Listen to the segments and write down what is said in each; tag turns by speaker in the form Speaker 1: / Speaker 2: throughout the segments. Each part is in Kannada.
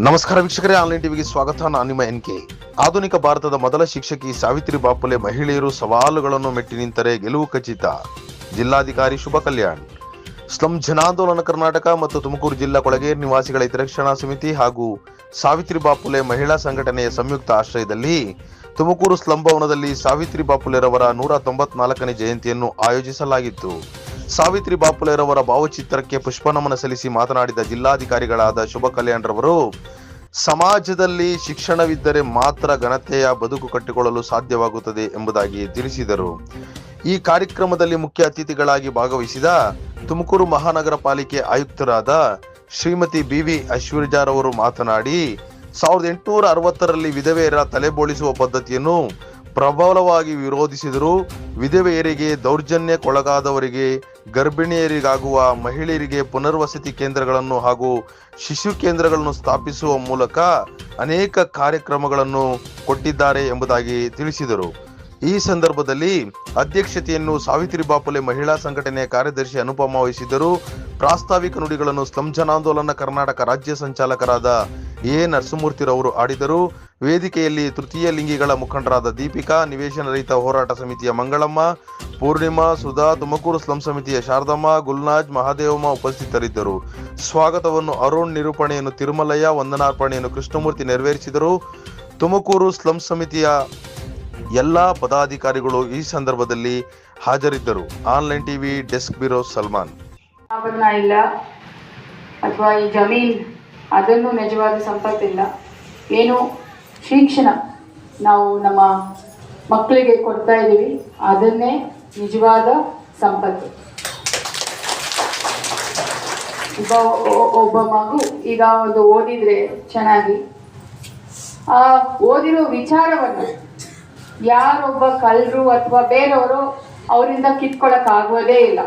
Speaker 1: ನಮಸ್ಕಾರ ವೀಕ್ಷಕರೇ, ಆನ್ಲೈನ್ ಟಿವಿಗೆ ಸ್ವಾಗತ. ನಾನು ಎನ್ ಕೆ. ಆಧುನಿಕ ಭಾರತದ ಮೊದಲ ಶಿಕ್ಷಕಿ ಸಾವಿತ್ರಿ ಬಾಪುಲೆ ಮಹಿಳೆಯರು ಸವಾಲುಗಳನ್ನು ಮೆಟ್ಟಿ ನಿಂತರೆ ಗೆಲುವು ಖಚಿತ. ಜಿಲ್ಲಾಧಿಕಾರಿ ಶುಭ ಕಲ್ಯಾಣ್. ಸ್ಲಂ ಜನಾಂದೋಲನ ಕರ್ನಾಟಕ ಮತ್ತು ತುಮಕೂರು ಜಿಲ್ಲಾ ಕೊಳಗೇರಿ ನಿವಾಸಿಗಳ ಹಿತರಕ್ಷಣಾ ಸಮಿತಿ ಹಾಗೂ ಸಾವಿತ್ರಿ ಬಾಪುಲೆ ಮಹಿಳಾ ಸಂಘಟನೆಯ ಸಂಯುಕ್ತ ಆಶ್ರಯದಲ್ಲಿ ತುಮಕೂರು ಸ್ಲಂ ಭವನದಲ್ಲಿ ಸಾವಿತ್ರಿ ಬಾಪುಲೆರವರ ನೂರ ತೊಂಬತ್ನಾಲ್ಕನೇ ಜಯಂತಿಯನ್ನು ಆಯೋಜಿಸಲಾಗಿತ್ತು. ಸಾವಿತ್ರಿ ಬಾಪುಲೆರವರ ಭಾವಚಿತ್ರಕ್ಕೆ ಪುಷ್ಪನಮನ ಸಲ್ಲಿಸಿ ಮಾತನಾಡಿದ ಜಿಲ್ಲಾಧಿಕಾರಿಗಳಾದ ಶುಭ ಕಲ್ಯಾಣ್ ರವರು ಸಮಾಜದಲ್ಲಿ ಶಿಕ್ಷಣವಿದ್ದರೆ ಮಾತ್ರ ಘನತೆಯ ಬದುಕು ಕಟ್ಟಿಕೊಳ್ಳಲು ಸಾಧ್ಯವಾಗುತ್ತದೆ ಎಂಬುದಾಗಿ ತಿಳಿಸಿದರು. ಈ ಕಾರ್ಯಕ್ರಮದಲ್ಲಿ ಮುಖ್ಯ ಅತಿಥಿಗಳಾಗಿ ಭಾಗವಹಿಸಿದ ತುಮಕೂರು ಮಹಾನಗರ ಪಾಲಿಕೆ ಆಯುಕ್ತರಾದ ಶ್ರೀಮತಿ ಬಿವಿ ಅಶ್ವರ್ಜಾರವರು ಮಾತನಾಡಿ, ಸಾವಿರದ ಎಂಟುನೂರ ಅರವತ್ತರಲ್ಲಿ ವಿಧವೆಯರ ತಲೆಬೋಳಿಸುವ ಪದ್ಧತಿಯನ್ನು ಪ್ರಬಲವಾಗಿ ವಿರೋಧಿಸಿದರು ವಿಧವೆಯರಿಗೆ ದೌರ್ಜನ್ಯಕ್ಕೊಳಗಾದವರಿಗೆ, ಗರ್ಭಿಣಿಯರಿಗಾಗುವ ಮಹಿಳೆಯರಿಗೆ ಪುನರ್ವಸತಿ ಕೇಂದ್ರಗಳನ್ನು ಹಾಗೂ ಶಿಶು ಕೇಂದ್ರಗಳನ್ನು ಸ್ಥಾಪಿಸುವ ಮೂಲಕ ಅನೇಕ ಕಾರ್ಯಕ್ರಮಗಳನ್ನು ಕೊಟ್ಟಿದ್ದಾರೆ ಎಂಬುದಾಗಿ ತಿಳಿಸಿದರು. ಈ ಸಂದರ್ಭದಲ್ಲಿ ಅಧ್ಯಕ್ಷತೆಯನ್ನು ಸಾವಿತ್ರಿ ಬಾಪುಲೆ ಮಹಿಳಾ ಸಂಘಟನೆಯ ಕಾರ್ಯದರ್ಶಿ ಅನುಪಮ ವಹಿಸಿದ್ದರು. ಪ್ರಾಸ್ತಾವಿಕ ನುಡಿಗಳನ್ನು ಸ್ಲಂ ಜನಾಂದೋಲನ ಕರ್ನಾಟಕ ರಾಜ್ಯ ಸಂಚಾಲಕರಾದ ಎ. ನರಸಿಂಹಮೂರ್ತಿರವರು ಆಡಿದರು. ವೇದಿಕೆಯಲ್ಲಿ ತೃತೀಯ ಲಿಂಗಿಗಳ ಮುಖಂಡರಾದ ದೀಪಿಕಾ, ನಿವೇಶನ ರಹಿತ ಹೋರಾಟ ಸಮಿತಿಯ ಮಂಗಳಮ್ಮ, ಪೂರ್ಣಿಮಾ, ಸುಧಾ, ತುಮಕೂರು ಸ್ಲಂ ಸಮಿತಿಯ ಶಾರದಮ್ಮ, ಗುಲ್ನಾಜ್, ಮಹಾದೇವಮ್ಮ ಉಪಸ್ಥಿತರಿದ್ದರು. ಸ್ವಾಗತವನ್ನು ಅರುಣ್ ನಿರೂಪಣೆಯನ್ನು ತಿರುಮಲಯ್ಯ, ವಂದನಾರ್ಪಣೆಯನ್ನು ಕೃಷ್ಣಮೂರ್ತಿ ನೆರವೇರಿಸಿದರು. ತುಮಕೂರು ಸ್ಲಂ ಸಮಿತಿಯ ಎಲ್ಲಾ ಪದಾಧಿಕಾರಿಗಳು ಈ ಸಂದರ್ಭದಲ್ಲಿ ಹಾಜರಿದ್ದರು. Online TV desk bureau Salman.
Speaker 2: ಇಲ್ಲ, ಅಥವಾ ಈ ಜಮೀನ್ ಅದನ್ನು ನಿಜವಾದ ಸಂಪತ್ತಿಲ್ಲ ಏನು ಶಿಕ್ಷಣ ನಾವು ನಮ್ಮ ಮಕ್ಕಳಿಗೆ ಕೊಡ್ತಾ ಇದ್ದೀವಿ ಅದನ್ನೇ ನಿಜವಾದ ಸಂಪತ್ತು. ಒಬ್ಬ ಒಬ್ಬ ಮಗು ಈಗ ಒಂದು ಓದಿದ್ರೆ ಚೆನ್ನಾಗಿ, ಆ ಓದಿರೋ ವಿಚಾರವನ್ನು ಯಾರೊಬ್ಬ ಕಳ್ಳರು ಅಥವಾ ಬೇರೆಯವರು ಅವರಿಂದ ಕಿತ್ಕೊಳಕ್ ಆಗೋದೇ ಇಲ್ಲ.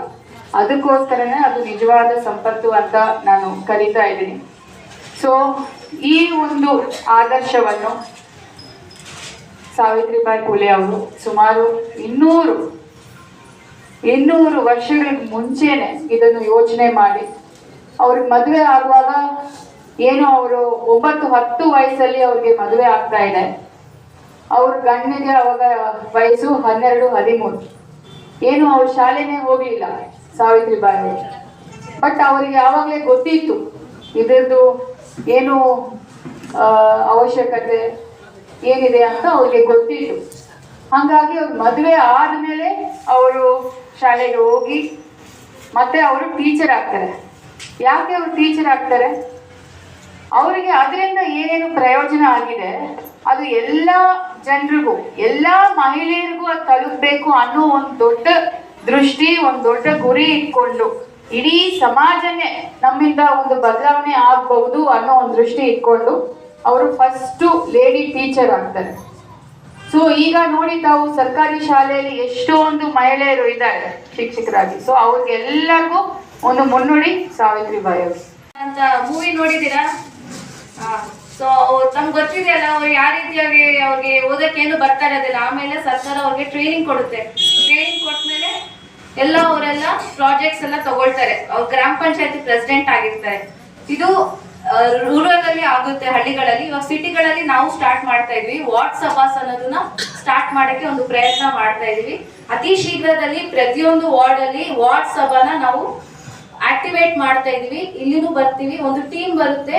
Speaker 2: ಅದಕ್ಕೋಸ್ಕರನೇ ಅದು ನಿಜವಾದ ಸಂಪತ್ತು ಅಂತ ನಾನು ಕರಿತಾ ಇದ್ದೀನಿ. ಸೊ ಈ ಒಂದು ಆದರ್ಶವನ್ನು ಸಾವಿತ್ರಿಬಾಯಿ ಫುಲೆ ಅವರು ಸುಮಾರು ಇನ್ನೂರು ಇನ್ನೂರು ವರ್ಷಗಳ ಮುಂಚೆನೆ ಇದನ್ನು ಯೋಚನೆ ಮಾಡಿ. ಅವ್ರಿಗೆ ಮದುವೆ ಆಗುವಾಗ ಏನು ಅವರು ಒಂಬತ್ತು, ಹತ್ತು ವಯಸ್ಸಲ್ಲಿ ಅವ್ರಿಗೆ ಮದುವೆ ಆಗ್ತಾ ಇದೆ. ಅವ್ರ ಗಂಡನಿಗೆ ಅವಾಗ ವಯಸ್ಸು ಹನ್ನೆರಡು, ಹದಿಮೂರು. ಏನು ಅವ್ರ ಶಾಲೆನೇ ಹೋಗ್ಲಿಲ್ಲ, ಸಾವಿತ್ರಿ ಬಾಯಿ. ಬಟ್ ಅವ್ರಿಗೆ ಯಾವಾಗಲೇ ಗೊತ್ತಿತ್ತು, ಇದರದ್ದು ಏನು ಅವಶ್ಯಕತೆ ಏನಿದೆ ಅಂತ ಅವ್ರಿಗೆ ಗೊತ್ತಿತ್ತು. ಹಾಗಾಗಿ ಅವ್ರ ಮದುವೆ ಆದಮೇಲೆ ಅವರು ಶಾಲೆಗೆ ಹೋಗಿ, ಮತ್ತೆ ಅವರು ಟೀಚರ್ ಆಗ್ತಾರೆ. ಯಾಕೆ ಅವರು ಟೀಚರ್ ಆಗ್ತಾರೆ? ಅವರಿಗೆ ಅದರಿಂದ ಏನೇನು ಪ್ರಯೋಜನ ಆಗಿದೆ? ಅದು ಎಲ್ಲ ಜನರಿಗೂ, ಎಲ್ಲ ಮಹಿಳೆಯರಿಗೂ ಅದು ತಲುಪಬೇಕು ಅನ್ನೋ ಒಂದು ದೊಡ್ಡ ದೃಷ್ಟಿ, ಒಂದು ದೊಡ್ಡ ಗುರಿ ಇಟ್ಕೊಂಡು ಇಡೀ ಸಮಾಜನೇ ನಮ್ಮಿಂದ ಒಂದು ಬದಲಾವಣೆ ಆಗಬಹುದು ಅನ್ನೋ ಒಂದು ದೃಷ್ಟಿ ಇಟ್ಕೊಂಡು ಅವರು ಫಸ್ಟು ಲೇಡಿ ಟೀಚರ್ ಆಗ್ತಾರೆ. ಸೊ ಈಗ ನೋಡಿ ತಾವು ಸರ್ಕಾರಿ ಶಾಲೆಯಲ್ಲಿ ಎಷ್ಟೊಂದು ಮಹಿಳೆಯರು ಇದ್ದಾರೆ, ಶಿಕ್ಷಕರಾಗಿ. ಸೊ ಅವ್ರಿಗೆಲ್ಲರಿಗೂ ಒಂದು ಮುನ್ನುಡಿ, ಸಾವಿತ್ರಿಬಾಯಿ ಅವರು.
Speaker 3: ಅಂತ ಮೂವಿ ನೋಡಿದ್ದೀರಾ? ಸೊ ನಮ್ಗೆ ಗೊತ್ತಿದೆಯಲ್ಲ, ಅವ್ರು ಯಾವ ರೀತಿಯಾಗಿ ಅವ್ರಿಗೆ ಓದಕ್ಕೆ ಏನು ಬರ್ತಾ ಇರೋದಿಲ್ಲ. ಆಮೇಲೆ ಸರ್ಕಾರ ಅವ್ರಿಗೆ ಟ್ರೈನಿಂಗ್ ಕೊಡುತ್ತೆ. ಟ್ರೈನಿಂಗ್ ಕೊಟ್ಮೇಲೆ ಎಲ್ಲ ಅವರೆಲ್ಲ ಪ್ರಾಜೆಕ್ಟ್ಸ್ ಎಲ್ಲ ತಗೊಳ್ತಾರೆ. ಅವ್ರು ಗ್ರಾಮ ಪಂಚಾಯತಿ ಪ್ರೆಸಿಡೆಂಟ್ ಆಗಿರ್ತಾರೆ. ಇದು ರೂರಲ್ ಅಲ್ಲಿ ಆಗುತ್ತೆ, ಹಳ್ಳಿಗಳಲ್ಲಿ. ಇವಾಗ ಸಿಟಿಗಳಲ್ಲಿ ನಾವು ಸ್ಟಾರ್ಟ್ ಮಾಡ್ತಾ ಇದ್ವಿ. ವಾರ್ಡ್ ಸಭಾಸ್ ಅನ್ನೋದನ್ನ ಸ್ಟಾರ್ಟ್ ಮಾಡಕ್ಕೆ ಒಂದು ಪ್ರಯತ್ನ ಮಾಡ್ತಾ ಇದೀವಿ. ಅತಿ ಶೀಘ್ರದಲ್ಲಿ ಪ್ರತಿಯೊಂದು ವಾರ್ಡ್ ಅಲ್ಲಿ ವಾರ್ಡ್ ಸಭಾನ ನಾವು ಆಕ್ಟಿವೇಟ್ ಮಾಡ್ತಾ ಇದೀವಿ. ಇಲ್ಲಿನೂ ಬರ್ತೀವಿ. ಒಂದು ಟೀಮ್ ಬರುತ್ತೆ.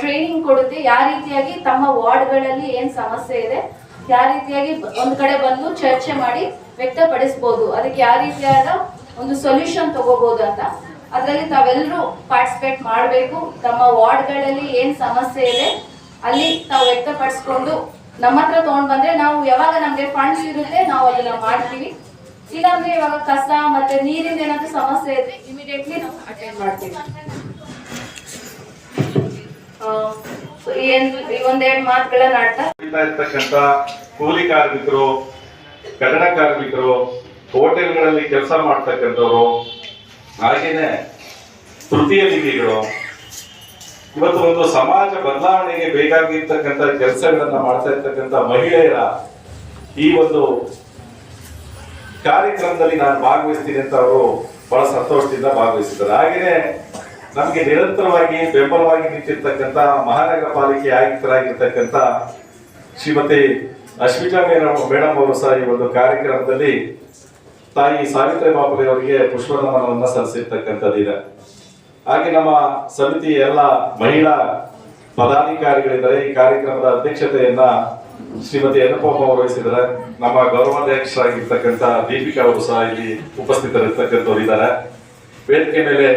Speaker 3: ಟ್ರೈನಿಂಗ್ ಕೊಡುತ್ತೆ. ಯಾವ ರೀತಿಯಾಗಿ ತಮ್ಮ ವಾರ್ಡ್ಗಳಲ್ಲಿ ಏನ್ ಸಮಸ್ಯೆ ಇದೆ, ಯಾವ ರೀತಿಯಾಗಿ ಒಂದ್ ಕಡೆ ಬಂದು ಚರ್ಚೆ ಮಾಡಿ ವ್ಯಕ್ತಪಡಿಸಬಹುದು ಅದಕ್ಕೆ ಯಾವ ರೀತಿಯಾದ ಒಂದು ಸೊಲ್ಯೂಷನ್ ತಗೋಬಹುದು ಅಂತ. ಅದರಲ್ಲಿ ತಾವೆಲ್ಲರೂ ಪಾರ್ಟಿಸಿಪೇಟ್ ಮಾಡಬೇಕು. ತಮ್ಮ ವಾರ್ಡ್ಗಳಲ್ಲಿ ಏನ್ ಸಮಸ್ಯೆ ಇದೆ, ಅಲ್ಲಿ ತಾವು ವ್ಯಕ್ತಪಡಿಸ್ಕೊಂಡು ನಮ್ಮ ಹತ್ರ ತಗೊಂಡ್ ಬಂದ್ರೆ ನಾವು ಯಾವಾಗ ನಮ್ಗೆ ಫಂಡ್ಸ್ ಇರುತ್ತೆ, ನಾವು ಅದನ್ನ ಮಾಡ್ತೀವಿ. ಇಲ್ಲಾಂದ್ರೆ ಇವಾಗ ಕಸ ಮತ್ತೆ ನೀರಿನ ಏನಾದ್ರು ಸಮಸ್ಯೆ ಇದೆ ಇಮಿಡಿಯೇಟ್ಲಿ ನಾವು ಅಟೆಂಡ್ ಮಾಡ್ತೀವಿ. ಒಂದೆರಡು ಮಾತುಗಳನ್ನ ಆಡ್ತಾ
Speaker 4: ಇರ್ತಕ್ಕಂಥ ಕೂಲಿ ಕಾರ್ಮಿಕರು, ಕನ್ನಡ ಕಾರ್ಮಿಕರು ಹೋಟೆಲ್ಗಳಲ್ಲಿ ಕೆಲಸ ಮಾಡ್ತಕ್ಕಂಥವ್ರು, ಹಾಗೇನೆ ತೃತೀಯ ಲಿಂಗಿಗಳು ಇವತ್ತು ಒಂದು ಸಮಾಜ ಬದಲಾವಣೆಗೆ ಬೇಕಾಗಿರ್ತಕ್ಕಂಥ ಕೆಲಸಗಳನ್ನ ಮಾಡ್ತಾ ಇರ್ತಕ್ಕಂಥ ಮಹಿಳೆಯರ ಈ ಒಂದು ಕಾರ್ಯಕ್ರಮದಲ್ಲಿ ನಾನು ಭಾಗವಹಿಸ್ತೀನಿ ಅಂತ ಅವರು ಬಹಳ ಸಂತೋಷದಿಂದ ಭಾಗವಹಿಸಿದ್ದಾರೆ. ಹಾಗೆಯೇ ನಮಗೆ ನಿರಂತರವಾಗಿ ಬೆಂಬಲವಾಗಿ ನಿಂತಿರ್ತಕ್ಕಂಥ ಮಹಾನಗರ ಪಾಲಿಕೆ ಆಯುಕ್ತರಾಗಿರ್ತಕ್ಕಂಥ ಶ್ರೀಮತಿ ಅಶ್ವಿತಾ ಮೇಡಮ್ ಮೇಡಮ್ ಅವರು ಸಹ ಈ ಒಂದು ಕಾರ್ಯಕ್ರಮದಲ್ಲಿ ತಾಯಿ ಸಾವಿತ್ರಿ ಬಾಪುಲೆ ಅವರಿಗೆ ಪುಷ್ಪನಮನವನ್ನ ಸಲ್ಲಿಸಿರ್ತಕ್ಕಂಥದ್ದಿದೆ ಹಾಗೆ ನಮ್ಮ ಸಮಿತಿ ಎಲ್ಲ ಮಹಿಳಾ ಪದಾಧಿಕಾರಿಗಳಿದ್ದಾರೆ. ಈ ಕಾರ್ಯಕ್ರಮದ ಅಧ್ಯಕ್ಷತೆಯನ್ನ ಶ್ರೀಮತಿ ಅವರು ವಹಿಸಿದ್ದಾರೆ ನಮ್ಮ ಗೌರವಾಧ್ಯಕ್ಷರಾಗಿರ್ತಕ್ಕಂಥ ದೀಪಿಕಾ ಅವರು ಸಹ ಇಲ್ಲಿ ಉಪಸ್ಥಿತರಿರ್ತಕ್ಕಂಥವ್ರು ಇದ್ದಾರೆ. ವೇದಿಕೆ ಮೇಲೆ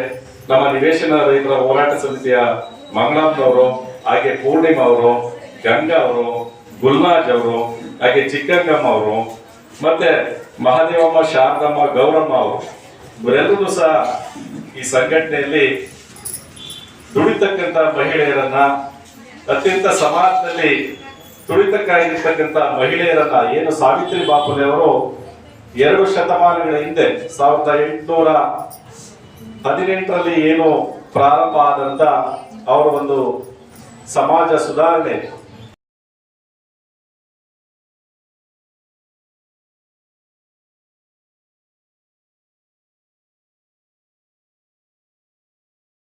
Speaker 4: ನಮ್ಮ ನಿವೇಶನ ರೈತರ ಹೋರಾಟ ಸಮಿತಿಯ ಮಂಗಳಾಂನವರು ಹಾಗೆ ಪೂರ್ಣಿಮಾ ಅವರು, ಗಂಗಾ ಅವರು, ಗುಲ್ನಾಜ್ ಅವರು, ಹಾಗೆ ಚಿಕ್ಕಂಗಮ್ಮ ಅವರು, ಮತ್ತೆ ಮಹಾದೇವಮ್ಮ, ಶಾರದಮ್ಮ, ಗೌರಮ್ಮ ಅವರು, ಇವರೆಲ್ಲರೂ ಸಹ ಈ ಸಂಘಟನೆಯಲ್ಲಿ ದುಡಿತಕ್ಕಂತ ಮಹಿಳೆಯರನ್ನ ಅತ್ಯಂತ ಸಮಾಜದಲ್ಲಿ ತುಳಿತಕ್ಕಾಗಿರ್ತಕ್ಕಂಥ ಮಹಿಳೆಯರನ್ನ ಏನು ಸಾವಿತ್ರಿ ಬಾಪುಲೆ ಅವರು ಎರಡು ಶತಮಾನಗಳ ಹಿಂದೆ ಸಾವಿರದ ಎಂಟುನೂರ ಹದಿನೆಂಟರಲ್ಲಿ ಏನು ಪ್ರಾರಂಭ ಆದಂತ ಅವರ ಒಂದು ಸಮಾಜ ಸುಧಾರಣೆ